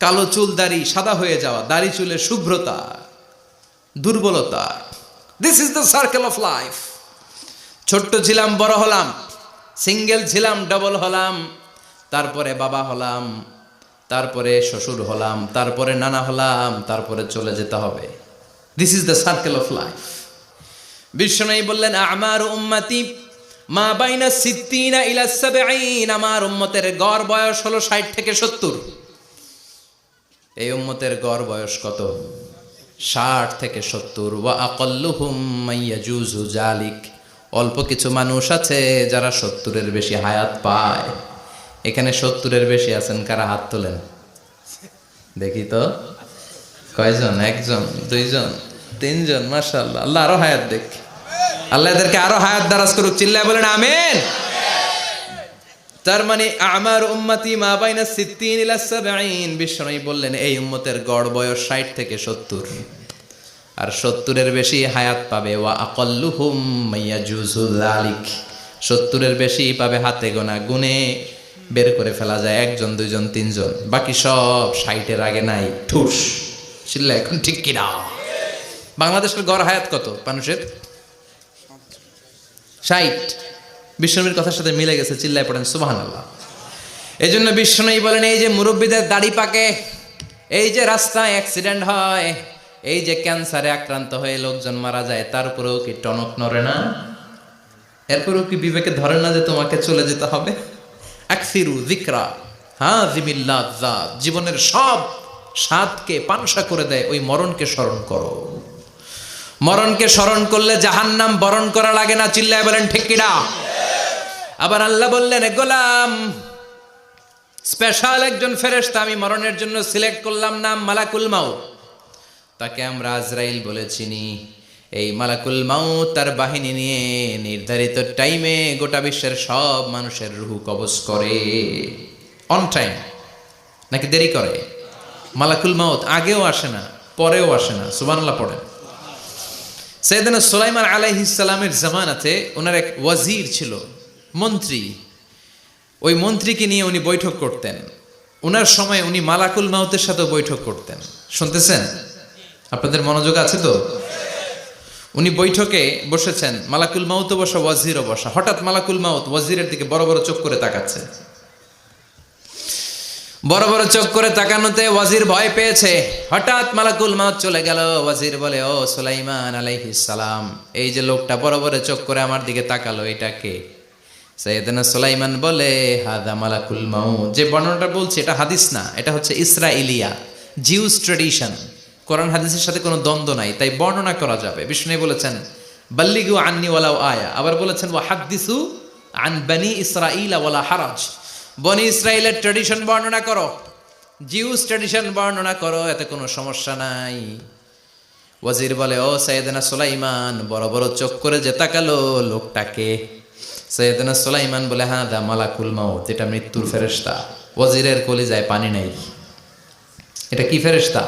কালো চুল দাড়ি, সাদা হয়ে যাওয়া, দাড়ি চুলের শুভ্রতা, দুর্বলতা। This is the circle of life ছোট্ট ছিলাম, বড় হলাম, সিঙ্গেল ছিলাম, ডবল হলাম, তারপরে বাবা হলাম, তারপরে শ্বশুর হলাম, তারপরে নানা হলাম, তারপরে চলে যেতে হবে। This is the circle of life বিশ্বনয়ী বললেন, আমার উম্মতি মা বাইনা সিদ্দিনা ইলা সাবঈন, আমার উম্মতের গড় বয়স হলো 60 থেকে 70 এই উম্মতের গড় বয়স কত? ষাট থেকে সত্তর। ওয়া আকল্লুহুম মাইয়াজুজু জালিক অল্প কিছু মানুষ আছে যারা সত্তরের বেশি হায়াত পায়। এখানে সত্তরের বেশি আছেন, কারা হাত তোলেন? দেখি তো। কয়জন? একজন, দুইজন, তিনজন, মাশাআল্লাহ। আল্লাহ আরও হায়াত দেখ। আল্লাহ এদেরকে আরও হায়াত দারাজ করুক। চিল্লায় বলেন, আমেন। তার মানে আমার উম্মতি মা বাইনা সিদ্দিন ইলা সাবঈন। বিশ্বনবী বললেন, এই উম্মতের গড় বয়স 60 থেকে 70 আর সত্তরের বেশি হায়াত পাবে। ওয়া আকাল্লুহুম মাইয়াজুজু যালিক। 70 সত্তরের বেশি পাবে হাতে গোনা গুনে বের করে ফেলা যায় একজন, দুইজন, তিনজন। বাকি সব 60 এর আগে নাই। ঠুস। চিল্লা এখন ঠিক কি না বাংলাদেশের গড় হায়াত কত মানুষের? ষাট। বিষ্ণবীর কথার সাথে মিলে গেছে, চিল্লায় পড়েন সুবাহান আল্লাহ এই জন্য বিষ্ণনই বলেন, এই যে মুরব্বীদের দাড়ি পাকে, এই যে রাস্তায় অ্যাক্সিডেন্ট হয়, এই যে ক্যান্সারে আক্রান্ত হয়ে লোকজন মারা যায়, তার উপরেও কি টনক নড়ে না? এরপরেও কি বিবেকে ধরে না যে তোমাকে চলে যেতে হবে? আকসিরু জিকরা হ্যাঁ জিমিল্লা জীবনের সব স্বাদকে পানসা করে দেয়, ওই মরণকে স্মরণ করো। মরণকে স্মরণ করলে জাহান্নাম বরণ করা লাগে না, চিল্লায় বলেন, ঠিক আবার আল্লাহ বললেন, "এ গোলাম, স্পেশাল একজন ফেরেশতা আমি মরণের জন্য সিলেক্ট করলাম নাম মালাকুল মাউ তাকে আমরা আজরাইল বলে চিনি। এই মালাকুল মাউ তার বাহিনী নিয়ে নির্ধারিত টাইমে গোটা বিশ্বের সব মানুষের রুহু কবজ করে। অন টাইম নাকি দেরি করে? মালাকুল মাউত আগেও আসে না, পরেও আসে না সুবানাল্লাহ পড়েন সৈয়দনা সুলাইমান আলাইহিসালামের জামানাতে ওনার এক ওয়াজির ছিল মন্ত্রী। ওই মন্ত্রীকে নিয়ে উনি বৈঠক করতেন। ওনার সময় উনি মালাকুল মাউতের সাথে বৈঠক করতেন। শুনতেছেন? আপনাদের মনোযোগ আছে তো? উনি বৈঠকে বসেছেন, মালাকুল মাউতও বসা, ওয়াজিরও বসা। হঠাৎ মালাকুল মাউত ওয়াজিরের দিকে বড় বড় চোখ করে তাকাচ্ছে। বড় বড় চোখ করে তাকানোতে ওয়াজির ভয় পেয়েছে। হঠাৎ মালাকুল মাউত চলে গেল। ওয়াজির বলে, ও সুলাইমান আলাইহিস সালাম, এই যে লোকটা বড় বড় চোখ করে আমার দিকে তাকালো, এটা কে? সৈয়দনা সুলাইমান বলে, হাদা মালাকুল মাউত। যে বর্ণনাটা বলছে, এটা হাদিস না, এটা হচ্ছে ইসরাইলিয়া জিউস ট্রেডিশন কোরআন হাদিসের সাথে কোনো দ্বন্দ্ব নাই, তাই বর্ণনা করা যাবে। বিষ্ণু বলেছেন, বাল্লিগু আন্নি ওয়ালাও আয়া। আবার বলেছেন, ওয়া হাদ্দিসু আন বানি ইসরাইল ওয়ালা হারাজ। বনি ইসরায়েলের ট্রেডিশন বর্ণনা করো। জিউস ট্রেডিশন বর্ণনা করো, এতে কোনো সমস্যা নাই। ওয়াজির বলে, ও সৈয়দনা সুলাইমান, বড় বড় চোখ করে যে তাকালো লোকটাকে সৈয়দনা সোলাইমান বলে হ্যাঁ দা মালাকুল মাউত যেটা মৃত্যুর ফেরেশতা। ওয়াজিরের কলিজায় পানি নেই। এটা কি ফেরেশতা?